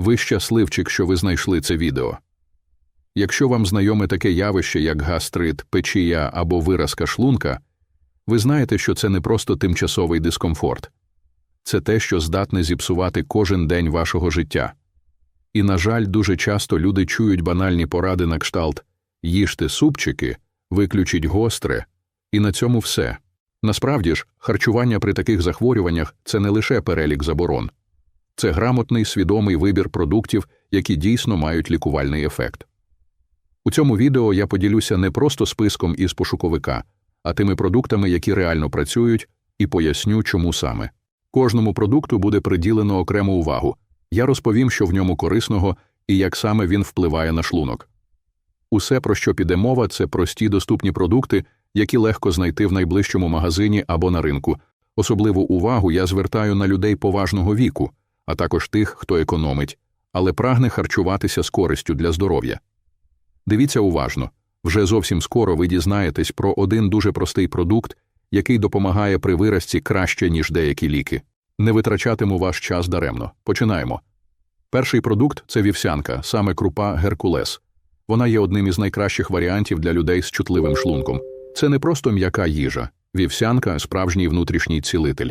Ви щасливчик, що ви знайшли це відео. Якщо вам знайоме таке явище, як гастрит, печія або виразка шлунка, ви знаєте, що це не просто тимчасовий дискомфорт, це те, що здатне зіпсувати кожен день вашого життя. І, на жаль, дуже часто люди чують банальні поради на кшталт їжте супчики, виключіть гостре, і на цьому все. Насправді ж, харчування при таких захворюваннях це не лише перелік заборон, це грамотний свідомий вибір продуктів, які дійсно мають лікувальний ефект. У цьому відео я поділюся не просто списком із пошуковика, а тими продуктами, які реально працюють, і поясню, чому саме. Кожному продукту буде приділено окрему увагу. Я розповім, що в ньому корисного і як саме він впливає на шлунок. Усе, про що піде мова, це прості доступні продукти, які легко знайти в найближчому магазині або на ринку. Особливу увагу я звертаю на людей поважного віку, а також тих, хто економить, але прагне харчуватися з користю для здоров'я. Дивіться уважно вже зовсім скоро ви дізнаєтесь про один дуже простий продукт, який допомагає при виразці краще, ніж деякі ліки. Не витрачатиму ваш час даремно. Починаємо. Перший продукт це вівсянка, саме крупа Геркулес. Вона є одним із найкращих варіантів для людей з чутливим шлунком. Це не просто м'яка їжа, вівсянка справжній внутрішній цілитель.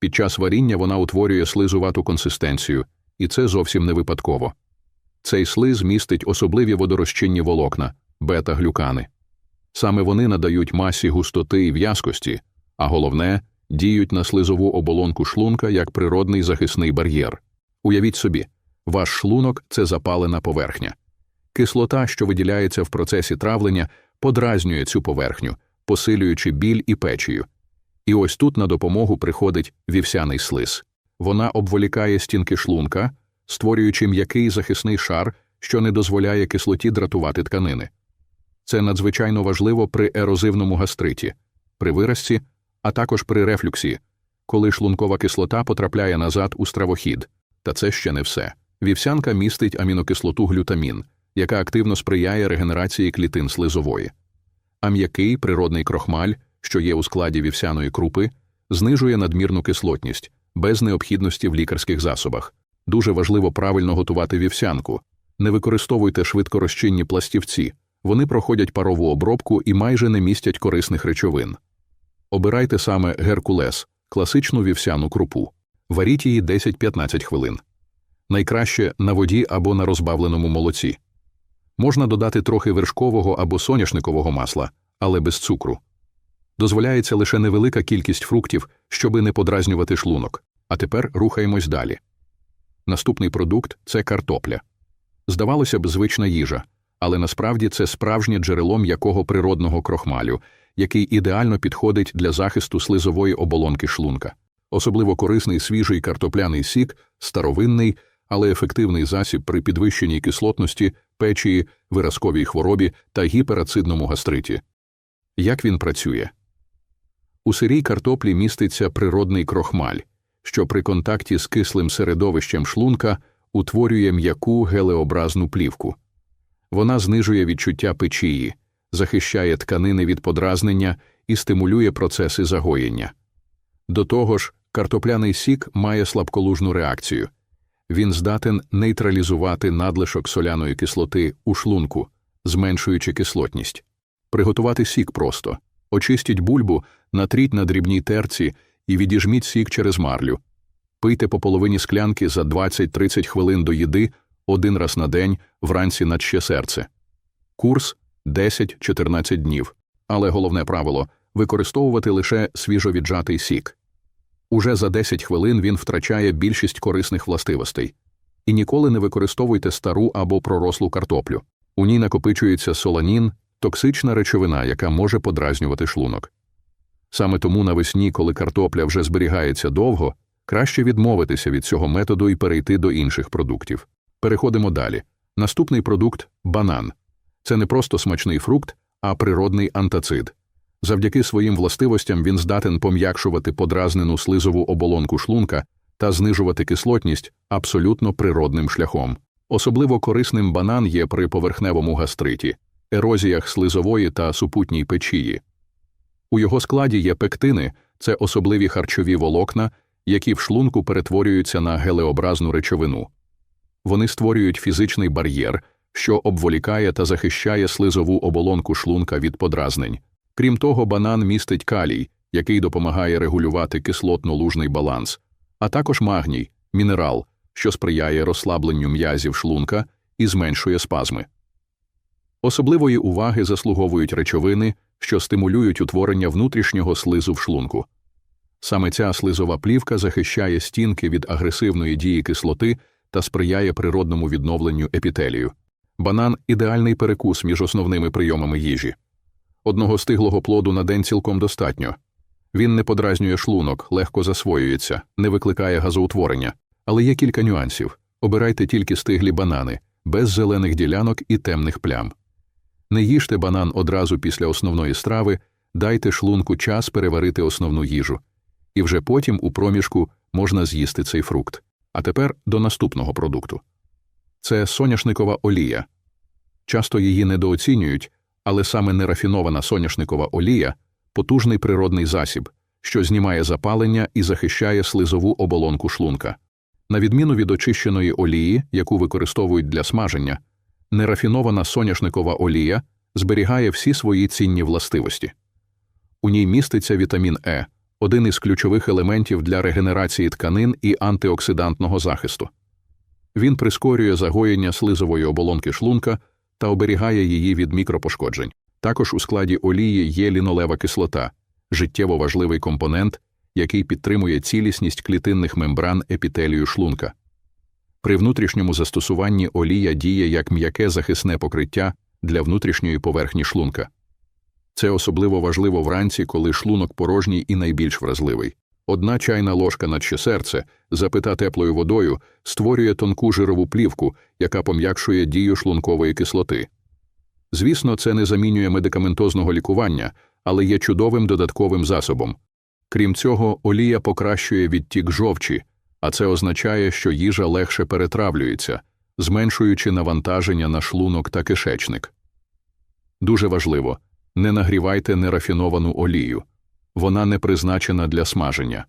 Під час варіння вона утворює слизувату консистенцію, і це зовсім не випадково. Цей слиз містить особливі водорозчинні волокна, бета-глюкани. Саме вони надають масі густоти і в'язкості, а головне, діють на слизову оболонку шлунка як природний захисний бар'єр. Уявіть собі, ваш шлунок це запалена поверхня. Кислота, що виділяється в процесі травлення, подразнює цю поверхню, посилюючи біль і печію. І ось тут на допомогу приходить вівсяний слиз. Вона обволікає стінки шлунка, створюючи м'який захисний шар, що не дозволяє кислоті дратувати тканини. Це надзвичайно важливо при ерозивному гастриті, при виразці, а також при рефлюксі, коли шлункова кислота потрапляє назад у стравохід. Та це ще не все. Вівсянка містить амінокислоту глютамін, яка активно сприяє регенерації клітин слизової. А м'який природний крохмаль, що є у складі вівсяної крупи, знижує надмірну кислотність без необхідності в лікарських засобах. Дуже важливо правильно готувати вівсянку. Не використовуйте швидкорозчинні пластівці, вони проходять парову обробку і майже не містять корисних речовин. Обирайте саме геркулес, класичну вівсяну крупу. Варіть її 10-15 хвилин. Найкраще на воді або на розбавленому молоці. Можна додати трохи вершкового або соняшникового масла, але без цукру. Дозволяється лише невелика кількість фруктів, щоби не подразнювати шлунок. А тепер рухаємось далі. Наступний продукт це картопля. Здавалося б, звична їжа, але насправді це справжнє джерело м'якого природного крохмалю, який ідеально підходить для захисту слизової оболонки шлунка. Особливо корисний свіжий картопляний сік, старовинний, але ефективний засіб при підвищеній кислотності, печії, виразковій хворобі та гіперацидному гастриті. Як він працює? У сирій картоплі міститься природний крохмаль, що при контакті з кислим середовищем шлунка утворює м'яку гелеобразну плівку. Вона знижує відчуття печії, захищає тканини від подразнення і стимулює процеси загоєння. До того ж, картопляний сік має слабколужну реакцію. Він здатен нейтралізувати надлишок соляної кислоти у шлунку, зменшуючи кислотність. Приготувати сік просто очистіть бульбу, натріть на дрібній терці і відіжміть сік через марлю. Пийте по половині склянки за 20-30 хвилин до їди один раз на день вранці на ще серце. Курс 10-14 днів. Але головне правило використовувати лише свіжовіджатий сік. Уже за 10 хвилин він втрачає більшість корисних властивостей. І ніколи не використовуйте стару або пророслу картоплю. У ній накопичується соланін, токсична речовина, яка може подразнювати шлунок. Саме тому навесні, коли картопля вже зберігається довго, краще відмовитися від цього методу і перейти до інших продуктів. Переходимо далі. Наступний продукт банан. Це не просто смачний фрукт, а природний антацид. Завдяки своїм властивостям він здатен пом'якшувати подразнену слизову оболонку шлунка та знижувати кислотність абсолютно природним шляхом. Особливо корисним банан є при поверхневому гастриті, ерозіях слизової та супутній печії. У його складі є пектини, це особливі харчові волокна, які в шлунку перетворюються на гелеобразну речовину. Вони створюють фізичний бар'єр, що обволікає та захищає слизову оболонку шлунка від подразнень. Крім того, банан містить калій, який допомагає регулювати кислотно-лужний баланс, а також магній, мінерал, що сприяє розслабленню м'язів шлунка і зменшує спазми. Особливої уваги заслуговують речовини, що стимулюють утворення внутрішнього слизу в шлунку. Саме ця слизова плівка захищає стінки від агресивної дії кислоти та сприяє природному відновленню епітелію. Банан ідеальний перекус між основними прийомами їжі. Одного стиглого плоду на день цілком достатньо. Він не подразнює шлунок, легко засвоюється, не викликає газоутворення, але є кілька нюансів обирайте тільки стиглі банани, без зелених ділянок і темних плям. Не їжте банан одразу після основної страви, дайте шлунку час переварити основну їжу, і вже потім у проміжку можна з'їсти цей фрукт. А тепер до наступного продукту це соняшникова олія. Часто її недооцінюють, але саме нерафінована соняшникова олія потужний природний засіб, що знімає запалення і захищає слизову оболонку шлунка. На відміну від очищеної олії, яку використовують для смаження, нерафінована соняшникова олія зберігає всі свої цінні властивості. У ній міститься вітамін Е, один із ключових елементів для регенерації тканин і антиоксидантного захисту. Він прискорює загоєння слизової оболонки шлунка та оберігає її від мікропошкоджень. Також у складі олії є лінолева кислота, життєво важливий компонент, який підтримує цілісність клітинних мембран епітелію шлунка. При внутрішньому застосуванні олія діє як м'яке захисне покриття для внутрішньої поверхні шлунка. Це особливо важливо вранці, коли шлунок порожній і найбільш вразливий. Одна чайна ложка наче серце, запита теплою водою, створює тонку жирову плівку, яка пом'якшує дію шлункової кислоти. Звісно, це не замінює медикаментозного лікування, але є чудовим додатковим засобом. Крім цього, олія покращує відтік жовчі, а це означає, що їжа легше перетравлюється, зменшуючи навантаження на шлунок та кишечник. Дуже важливо не нагрівайте нерафіновану олію вона не призначена для смаження.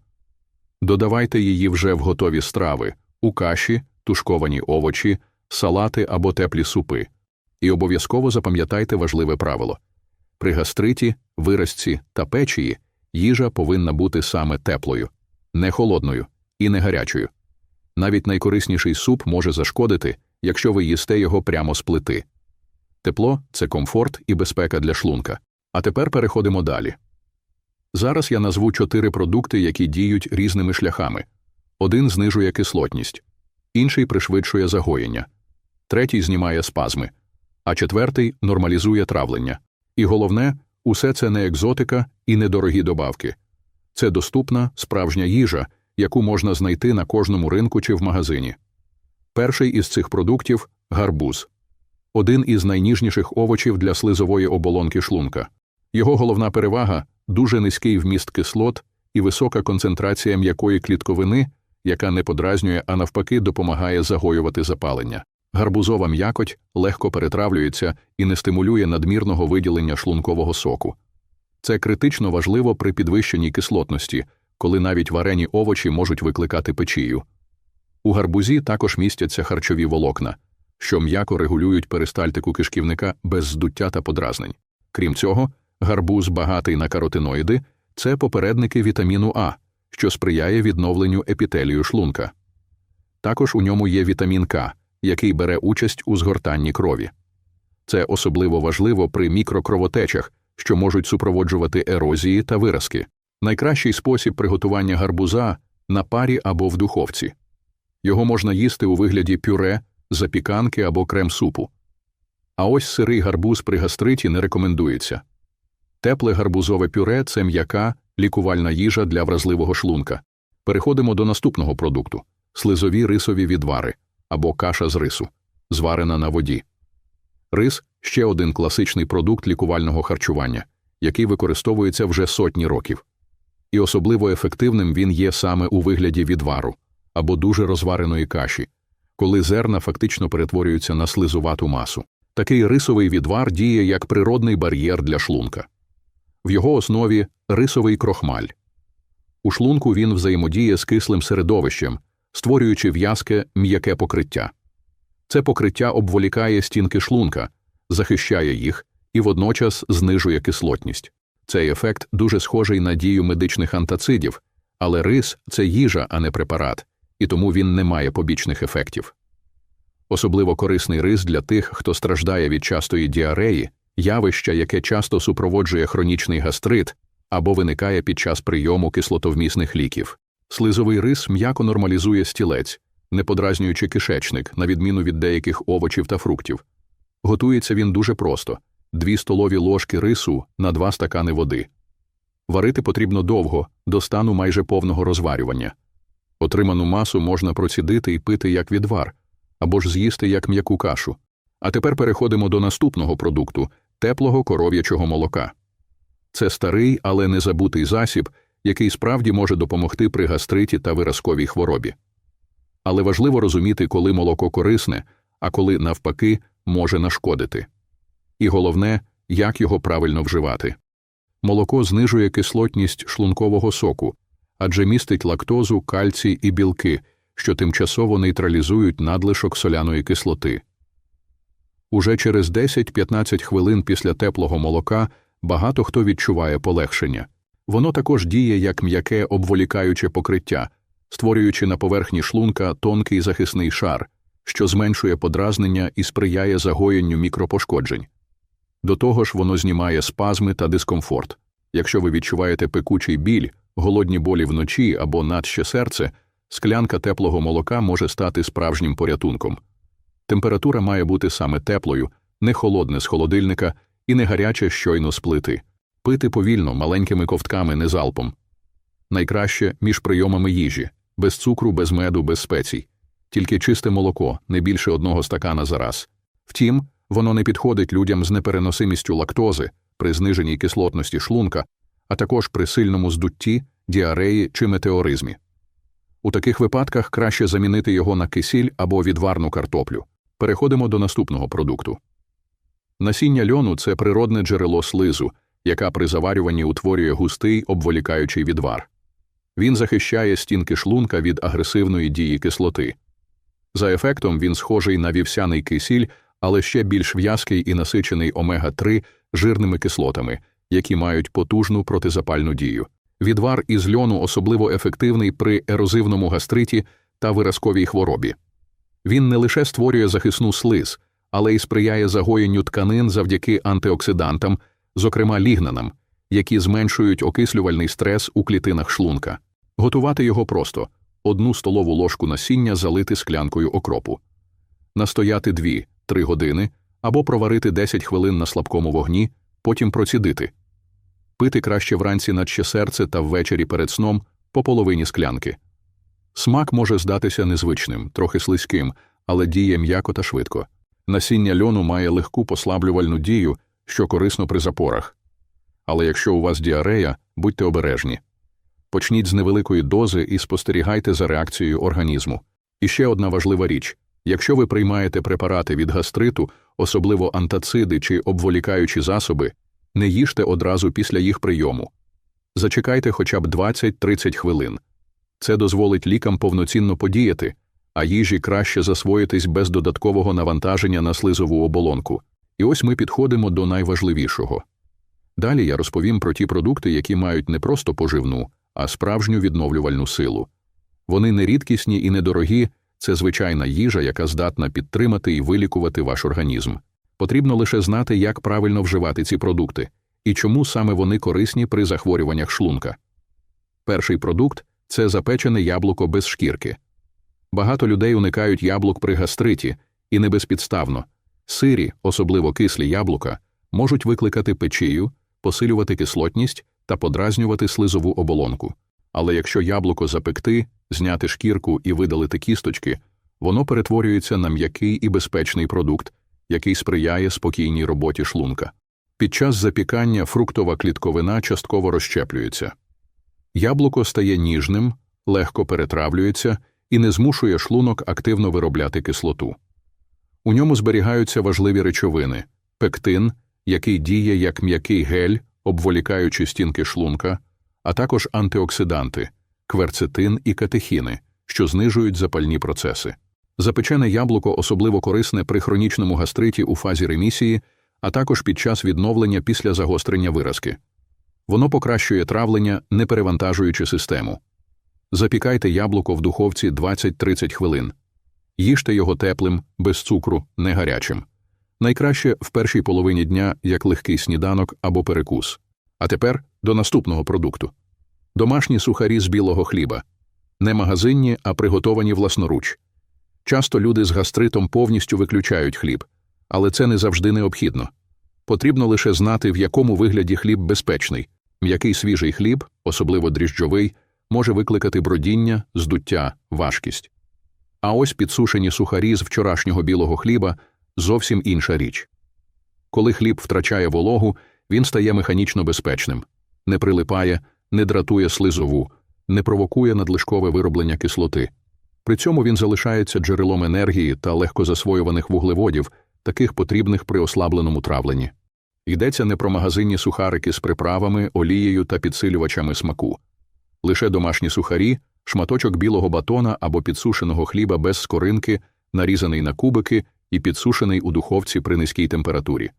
Додавайте її вже в готові страви, у каші, тушковані овочі, салати або теплі супи. І обов'язково запам'ятайте важливе правило при гастриті, виразці та печії їжа повинна бути саме теплою, не холодною і не гарячою. Навіть найкорисніший суп може зашкодити, якщо ви їсте його прямо з плити. Тепло це комфорт і безпека для шлунка. А тепер переходимо далі. Зараз я назву чотири продукти, які діють різними шляхами один знижує кислотність, інший пришвидшує загоєння, третій знімає спазми, а четвертий нормалізує травлення. І головне, усе це не екзотика і недорогі добавки. Це доступна справжня їжа, яку можна знайти на кожному ринку чи в магазині. Перший із цих продуктів гарбуз один із найніжніших овочів для слизової оболонки шлунка. Його головна перевага дуже низький вміст кислот і висока концентрація м'якої клітковини, яка не подразнює, а навпаки, допомагає загоювати запалення. Гарбузова м'якоть легко перетравлюється і не стимулює надмірного виділення шлункового соку. Це критично важливо при підвищеній кислотності, коли навіть варені овочі можуть викликати печію. У гарбузі також містяться харчові волокна, що м'яко регулюють перистальтику кишківника без здуття та подразнень. Крім цього, гарбуз багатий на каротиноїди це попередники вітаміну А, що сприяє відновленню епітелію шлунка. Також у ньому є вітамін К, який бере участь у згортанні крові. Це особливо важливо при мікрокровотечах, що можуть супроводжувати ерозії та виразки. Найкращий спосіб приготування гарбуза на парі або в духовці. Його можна їсти у вигляді пюре, запіканки або крем-супу. А ось сирий гарбуз при гастриті не рекомендується. Тепле гарбузове пюре це м'яка, лікувальна їжа для вразливого шлунка. Переходимо до наступного продукту слизові рисові відвари або каша з рису, зварена на воді. Рис ще один класичний продукт лікувального харчування, який використовується вже сотні років. І особливо ефективним він є саме у вигляді відвару або дуже розвареної каші, коли зерна фактично перетворюються на слизувату масу. Такий рисовий відвар діє як природний бар'єр для шлунка. В його основі рисовий крохмаль. У шлунку він взаємодіє з кислим середовищем, створюючи в'язке м'яке покриття. Це покриття обволікає стінки шлунка, захищає їх і водночас знижує кислотність. Цей ефект дуже схожий на дію медичних антацидів, але рис це їжа, а не препарат, і тому він не має побічних ефектів. Особливо корисний рис для тих, хто страждає від частої діареї, явища, яке часто супроводжує хронічний гастрит або виникає під час прийому кислотовмісних ліків. Слизовий рис м'яко нормалізує стілець, не подразнюючи кишечник, на відміну від деяких овочів та фруктів. Готується він дуже просто: 2 столові ложки рису на 2 стакани води. Варити потрібно довго, до стану майже повного розварювання. Отриману масу можна процідити і пити як відвар, або ж з'їсти як м'яку кашу. А тепер переходимо до наступного продукту теплого коров'ячого молока. Це старий, але незабутий засіб, який справді може допомогти при гастриті та виразковій хворобі. Але важливо розуміти, коли молоко корисне, а коли, навпаки, може нашкодити. І головне, як його правильно вживати. Молоко знижує кислотність шлункового соку, адже містить лактозу, кальцій і білки, що тимчасово нейтралізують надлишок соляної кислоти. Уже через 10-15 хвилин після теплого молока багато хто відчуває полегшення. Воно також діє як м'яке обволікаюче покриття, створюючи на поверхні шлунка тонкий захисний шар, що зменшує подразнення і сприяє загоєнню мікропошкоджень. До того ж, воно знімає спазми та дискомфорт. Якщо ви відчуваєте пекучий біль, голодні болі вночі або надще серце, склянка теплого молока може стати справжнім порятунком. Температура має бути саме теплою, не холодне з холодильника і не гаряче щойно з плити. Пити повільно, маленькими ковтками, не залпом. Найкраще між прийомами їжі, без цукру, без меду, без спецій, тільки чисте молоко, не більше одного стакана за раз. Втім, воно не підходить людям з непереносимістю лактози при зниженій кислотності шлунка, а також при сильному здутті, діареї чи метеоризмі. У таких випадках краще замінити його на кисіль або відварну картоплю. Переходимо до наступного продукту. Насіння льону це природне джерело слизу, яка при заварюванні утворює густий обволікаючий відвар. Він захищає стінки шлунка від агресивної дії кислоти. За ефектом він схожий на вівсяний кисіль, але ще більш в'язкий і насичений омега 3 жирними кислотами, які мають потужну протизапальну дію. Відвар із льону особливо ефективний при ерозивному гастриті та виразковій хворобі. Він не лише створює захисну слиз, але й сприяє загоєнню тканин завдяки антиоксидантам, зокрема лігнанам, які зменшують окислювальний стрес у клітинах шлунка. Готувати його просто одну столову ложку насіння залити склянкою окропу, настояти 2-3 години або проварити 10 хвилин на слабкому вогні, потім процідити. Пити краще вранці наче серце та ввечері перед сном по половині склянки. Смак може здатися незвичним, трохи слизьким, але діє м'яко та швидко. Насіння льону має легку послаблювальну дію, що корисно при запорах. Але якщо у вас діарея, будьте обережні. Почніть з невеликої дози і спостерігайте за реакцією організму. І ще одна важлива річ якщо ви приймаєте препарати від гастриту, особливо антациди чи обволікаючі засоби, не їжте одразу після їх прийому. Зачекайте хоча б 20-30 хвилин. Це дозволить лікам повноцінно подіяти, а їжі краще засвоїтись без додаткового навантаження на слизову оболонку. І ось ми підходимо до найважливішого. Далі я розповім про ті продукти, які мають не просто поживну, а справжню відновлювальну силу. Вони не рідкісні і недорогі, це звичайна їжа, яка здатна підтримати і вилікувати ваш організм. Потрібно лише знати, як правильно вживати ці продукти і чому саме вони корисні при захворюваннях шлунка. Перший продукт це запечене яблуко без шкірки. Багато людей уникають яблук при гастриті, і не безпідставно. Сирі, особливо кислі яблука, можуть викликати печію, посилювати кислотність та подразнювати слизову оболонку. Але якщо яблуко запекти, зняти шкірку і видалити кісточки, воно перетворюється на м'який і безпечний продукт, який сприяє спокійній роботі шлунка. Під час запікання фруктова клітковина частково розщеплюється. Яблуко стає ніжним, легко перетравлюється і не змушує шлунок активно виробляти кислоту. У ньому зберігаються важливі речовини пектин, який діє як м'який гель, обволікаючи стінки шлунка, а також антиоксиданти, кверцетин і катехіни, що знижують запальні процеси. Запечене яблуко особливо корисне при хронічному гастриті у фазі ремісії, а також під час відновлення після загострення виразки. Воно покращує травлення, не перевантажуючи систему. Запікайте яблуко в духовці 20-30 хвилин. Їжте його теплим, без цукру, не гарячим. Найкраще в першій половині дня як легкий сніданок або перекус. А тепер до наступного продукту домашні сухарі з білого хліба, не магазинні, а приготовані власноруч. Часто люди з гастритом повністю виключають хліб, але це не завжди необхідно. Потрібно лише знати, в якому вигляді хліб безпечний, м'який свіжий хліб, особливо дріжджовий, може викликати бродіння, здуття, важкість. А ось підсушені сухарі з вчорашнього білого хліба зовсім інша річ. Коли хліб втрачає вологу, він стає механічно безпечним, не прилипає, не дратує слизову, не провокує надлишкове вироблення кислоти. При цьому він залишається джерелом енергії та легкозасвоюваних вуглеводів, таких потрібних при ослабленому травленні. Йдеться не про магазинні сухарики з приправами, олією та підсилювачами смаку. Лише домашні сухарі, шматочок білого батона або підсушеного хліба без скоринки, нарізаний на кубики і підсушений у духовці при низькій температурі.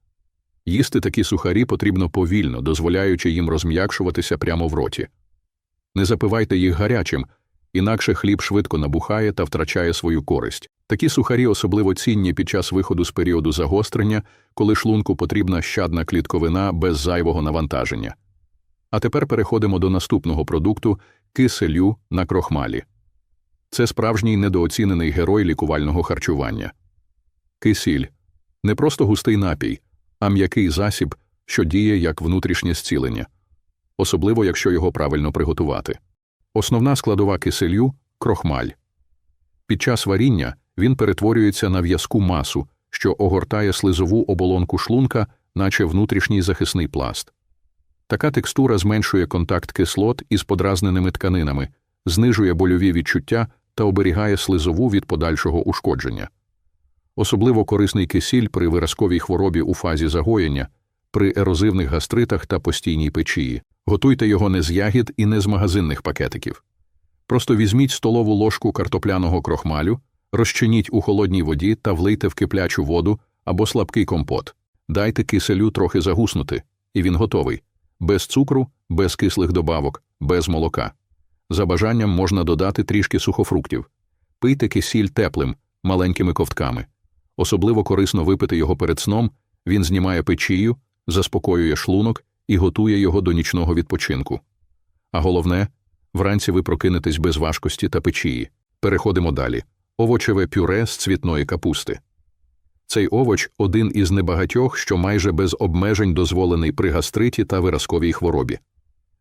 Їсти такі сухарі потрібно повільно, дозволяючи їм розм'якшуватися прямо в роті. Не запивайте їх гарячим, інакше хліб швидко набухає та втрачає свою користь. Такі сухарі особливо цінні під час виходу з періоду загострення, коли шлунку потрібна щадна клітковина без зайвого навантаження. А тепер переходимо до наступного продукту киселю на крохмалі. Це справжній недооцінений герой лікувального харчування. Кисіль не просто густий напій, а м'який засіб, що діє як внутрішнє зцілення, особливо якщо його правильно приготувати. Основна складова киселю крохмаль. Під час варіння він перетворюється на в'язку масу, що огортає слизову оболонку шлунка, наче внутрішній захисний пласт. Така текстура зменшує контакт кислот із подразненими тканинами, знижує больові відчуття та оберігає слизову від подальшого ушкодження. Особливо корисний кисіль при виразковій хворобі у фазі загоєння, при ерозивних гастритах та постійній печії. Готуйте його не з ягід і не з магазинних пакетиків. Просто візьміть столову ложку картопляного крохмалю, розчиніть у холодній воді та влийте в киплячу воду або слабкий компот. Дайте киселю трохи загуснути, і він готовий. Без цукру, без кислих добавок, без молока. За бажанням можна додати трішки сухофруктів. Пийте кисіль теплим, маленькими ковтками. Особливо корисно випити його перед сном, він знімає печію, заспокоює шлунок і готує його до нічного відпочинку. А головне, вранці ви прокинетесь без важкості та печії. Переходимо далі. Овочеве пюре з цвітної капусти. Цей овоч один із небагатьох, що майже без обмежень дозволений при гастриті та виразковій хворобі.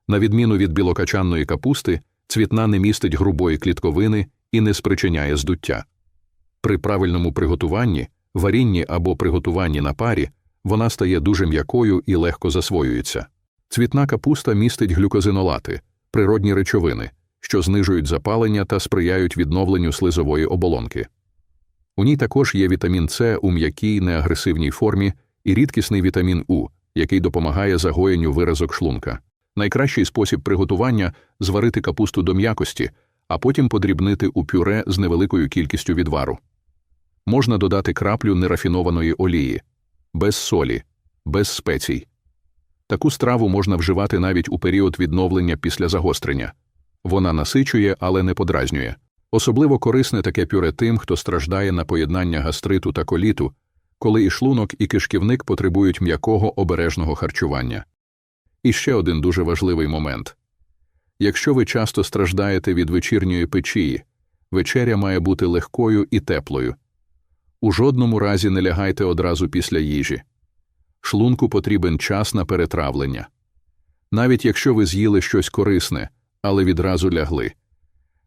На відміну від білокачанної капусти, цвітна не містить грубої клітковини і не спричиняє здуття. При правильному приготуванні, варінні або приготуванні на парі, вона стає дуже м'якою і легко засвоюється. Цвітна капуста містить глюкозинолати, природні речовини, що знижують запалення та сприяють відновленню слизової оболонки. У ній також є вітамін С у м'якій неагресивній формі і рідкісний вітамін У, який допомагає загоєнню виразок шлунка. Найкращий спосіб приготування зварити капусту до м'якості, а потім подрібнити у пюре з невеликою кількістю відвару. Можна додати краплю нерафінованої олії, без солі, без спецій. Таку страву можна вживати навіть у період відновлення після загострення. Вона насичує, але не подразнює. Особливо корисне таке пюре тим, хто страждає на поєднання гастриту та коліту, коли і шлунок, і кишківник потребують м'якого обережного харчування. І ще один дуже важливий момент якщо ви часто страждаєте від вечірньої печії, вечеря має бути легкою і теплою. У жодному разі не лягайте одразу після їжі. Шлунку потрібен час на перетравлення. Навіть якщо ви з'їли щось корисне, але відразу лягли.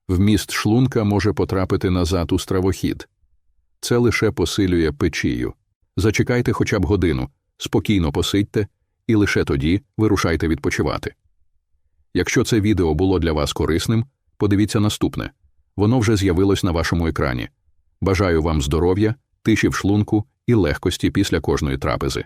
Вміст шлунка може потрапити назад у стравохід. Це лише посилює печію. Зачекайте хоча б годину, спокійно посидьте, і лише тоді вирушайте відпочивати. Якщо це відео було для вас корисним, подивіться наступне воно вже з'явилось на вашому екрані. Бажаю вам здоров'я, тиші в шлунку і легкості після кожної трапези.